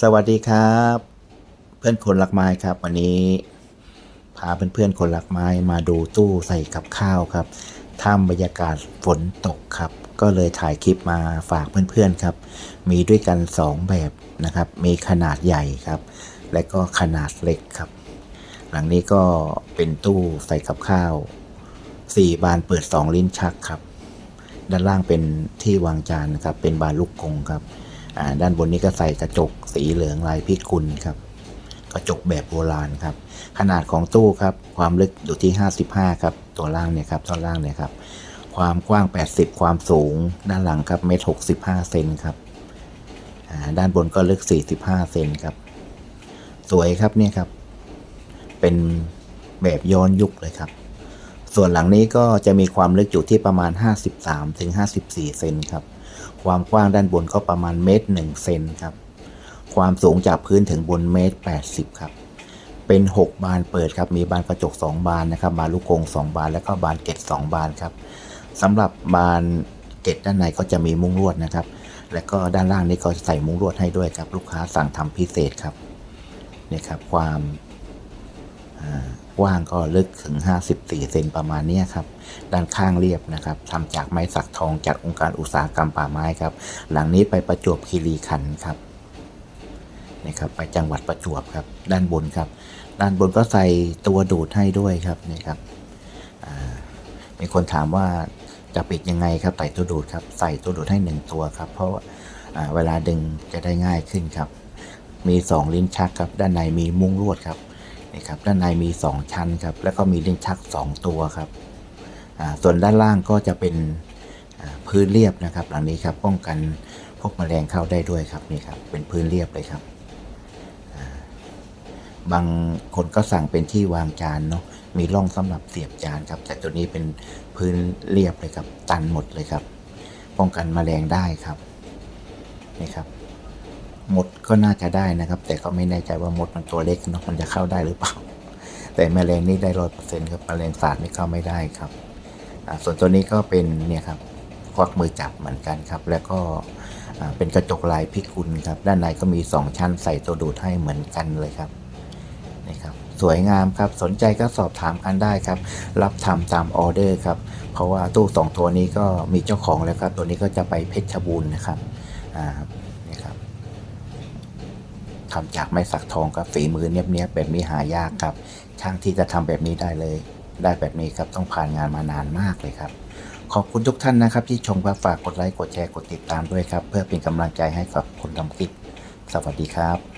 สวัสดีครับ เพื่อนคนรักไม้ครับ วันนี้ พาเพื่อนๆคนรักไม้มาดูตู้ใส่กับข้าวครับท่ามบรรยากาศฝนตกครับ ก็เลยถ่ายคลิปมาฝากเพื่อนๆครับ มีด้วยกัน 2 แบบนะครับ มีขนาดใหญ่ครับ และก็ขนาดเล็กครับ หลังนี้ก็เป็นตู้ใส่กับข้าว 4 บานเปิด 2 ลิ้นชักครับ ด้านล่างเป็นที่วางจานนะครับเป็นบานลูกกงครับ อ่าด้านบนนี้ก็ใส่กระจกสีเหลืองลายพิกุลครับ กระจกแบบโบราณครับ ขนาดของตู้ครับ ความลึกอยู่ที่ 55 ครับ ตัวล่างเนี่ยครับตัวล่างเนี่ยครับ ความกว้าง 80 ความสูง ด้านหลังครับเมตร65เซนครับอ่าด้านบนก็ลึก 45 เซนครับ สวยครับเนี่ยครับ เป็นแบบย้อนยุคเลยครับ ส่วนหลังนี้ก็จะมีความลึกอยู่ที่ประมาณ 53ถึง54 เซนครับ ความกว้างด้านบนก็ประมาณเมตร1เซนครับ ความสูงจากพื้นถึงบนเมตร80ครับ เป็น 6 บานเปิดครับ มีบานกระจก 2 บานนะครับ บานลูกกง2 บาน แล้วก็บานเกล็ด2บานครับสำหรับบานเกล็ดด้านในก็จะมีมุ้งลวดนะครับ แล้วก็ด้านล่างนี้ก็ใส่มุ้งลวดให้ด้วยครับ ลูกค้าสั่งทำพิเศษครับนี่ครับความ กว้างก็ลึกถึง 54 เซนประมาณนี้ครับ ด้านข้างเรียบนะครับทำจากไม้สักทองจากองค์การอุตสาหกรรมป่าไม้ครับ หลังนี้ไปประจวบคีรีขันธ์ครับนี่ครับไปจังหวัดประจวบครับ ด้านบนครับ ด้านบนก็ใส่ตัวดูดให้ด้วยครับนี่ครับมีคนถามว่าจะปิดยังไงครับใส่ตัวดูดครับใส่ตัวดูดให้หนึ่งตัวครับ เพราะว่าเวลาดึงจะได้ง่ายขึ้นครับ มีสองลิ้นชักครับ ด้านในมีมุ้งลวดครับ นี่ครับด้านในมีสองชั้นครับแล้วก็มีลิ้นชักสองตัวครับส่วนด้านล่างก็จะเป็นพื้นเรียบนะครับ หลังนี้ครับป้องกันพวกแมลงเข้าได้ด้วยครับนี่ครับเป็นพื้นเรียบเลยครับบางคนก็สั่งเป็นที่วางจานเนาะมีร่องสำหรับเสียบจานครับ แต่ตัวนี้เป็นพื้นเรียบเลยครับ ตันหมดเลยครับ ป้องกันแมลงได้ครับนี่ครับ มดก็น่าจะได้นะครับ แต่ก็ไม่แน่ใจว่ามดมันตัวเล็กเนาะมันจะเข้าได้หรือเปล่า แต่แมลงนี่ได้ร้อยเปอร์เซ็นต์ครับแมลงสาบนี่เข้าไม่ได้ครับส่วนตัวนี้ก็เป็นเนี่ยครับควักมือจับเหมือนกันครับ แล้วก็เป็นกระจกลายพิกุลครับ ด้านในก็มี 2 ชั้นใส่ตัวดูดให้เหมือนกันเลยครับนี่ครับสวยงามครับสนใจก็สอบถามกันได้ครับ รับทำตามออเดอร์ครับ เพราะว่าตู้สองตัวนี้ก็มีเจ้าของแล้วครับ ตัวนี้ก็จะไปเพชรบูรณ์นะครับอ่านี่ครับ ทำจากไม้สักทองครับฝีมือเนี้ยบๆแบบนี้หายากครับช่างที่จะทำแบบนี้ได้เลย ได้แบบนี้ครับต้องผ่านงานมานานมากเลยครับ ขอบคุณทุกท่านนะครับที่ชมครับฝากกดไลค์กดแชร์กดติดตามด้วยครับ เพื่อเป็นกำลังใจให้กับคนทำคลิป สวัสดีครับ